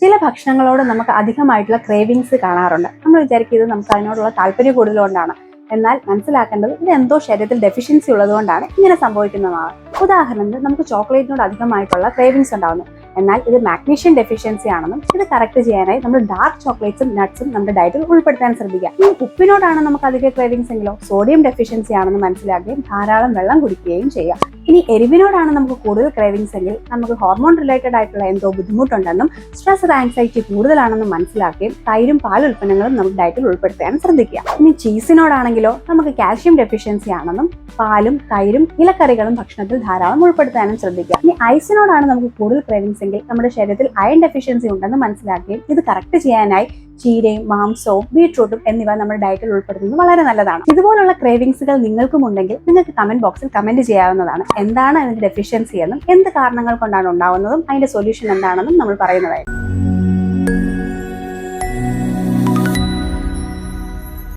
ചില ഭക്ഷണങ്ങളോട് നമുക്ക് അധികമായിട്ടുള്ള ക്രേവിങ്സ് കാണാറുണ്ട്. നമ്മൾ വിചാരിക്കും ഇത് നമുക്ക് അതിനോടുള്ള താല്പര്യം കൂടുതലുകൊണ്ടാണ് എന്നാൽ മനസ്സിലാക്കേണ്ടത് ഇത് എന്തോ ശരീരത്തിൽ ഡെഫിഷ്യൻസി ഉള്ളതുകൊണ്ടാണ് ഇങ്ങനെ സംഭവിക്കുന്നതാണ്. ഉദാഹരണത്തിന് നമുക്ക് ചോക്ലേറ്റിനോട് അധികമായിട്ടുള്ള ക്രേവിങ്സ് ഉണ്ടാകുന്നു എന്നാൽ ഇത് മാഗ്നീഷ്യം ഡെഫിഷ്യൻസി ആണെന്നും ഇത് കറക്റ്റ് ചെയ്യാനായി നമ്മൾ ഡാർക്ക് ചോക്ലേറ്റ്സും നട്ട്സും നമ്മുടെ ഡയറ്റിൽ ഉൾപ്പെടുത്താൻ ശ്രദ്ധിക്കുക. ഈ ഉപ്പിനോടാണ് നമുക്ക് അധിക ക്രേവിങ്സ് എങ്കിലോ? സോഡിയം ഡെഫിഷ്യൻസി ആണെന്ന് മനസ്സിലാക്കുകയും ധാരാളം വെള്ളം കുടിക്കുകയും ചെയ്യാം ഇനി എരിവിനോടാണ് നമുക്ക് കൂടുതൽ ക്രേവിങ്സ് എങ്കിൽ നമുക്ക് ഹോർമോൺ റിലേറ്റഡ് ആയിട്ടുള്ള എന്തോ ബുദ്ധിമുട്ടുണ്ടെന്നും സ്ട്രെസ് ആൻസൈറ്റി കൂടുതലാണെന്നും മനസ്സിലാക്കുകയും തൈരും പാൽ ഉൽപ്പന്നങ്ങളും നമുക്ക് ഡയറ്റിൽ ഉൾപ്പെടുത്താൻ ശ്രദ്ധിക്കുക. ഇനി ചീസിനോടാണെങ്കിലോ നമുക്ക് കാൽഷ്യം ഡെഫിഷ്യൻസി ആണെന്നും പാലും തൈരും ഇലക്കറികളും ഭക്ഷണത്തിൽ ധാരാളം ഉൾപ്പെടുത്താനും ശ്രദ്ധിക്കുക. ഇനി ഐസിനോടാണ് നമുക്ക് കൂടുതൽ ക്രേവിങ്സ് എങ്കിൽ നമ്മുടെ ശരീരത്തിൽ അയൺ ഡെഫിഷ്യൻസി ഉണ്ടെന്ന് മനസ്സിലാക്കുകയും ഇത് കറക്റ്റ് ചെയ്യാനായി ചീരയും മാംസവും ബീട്രൂട്ടും എന്നിവ നമ്മുടെ ഡയറ്റിൽ ഉൾപ്പെടുത്തുന്നത് വളരെ നല്ലതാണ്. ഇതുപോലുള്ള ക്രേവിങ്സുകൾ നിങ്ങൾക്കും ഉണ്ടെങ്കിൽ നിങ്ങൾക്ക് കമന്റ് ബോക്സിൽ കമന്റ് ചെയ്യാവുന്നതാണ്. എന്താണ് അതിന്റെ ഡെഫിഷ്യൻസി എന്നും എന്ത് കാരണങ്ങൾ കൊണ്ടാണ് ഉണ്ടാവുന്നതും അതിന്റെ സൊല്യൂഷൻ എന്താണെന്നും നമ്മൾ പറയുന്നതായിരിക്കും.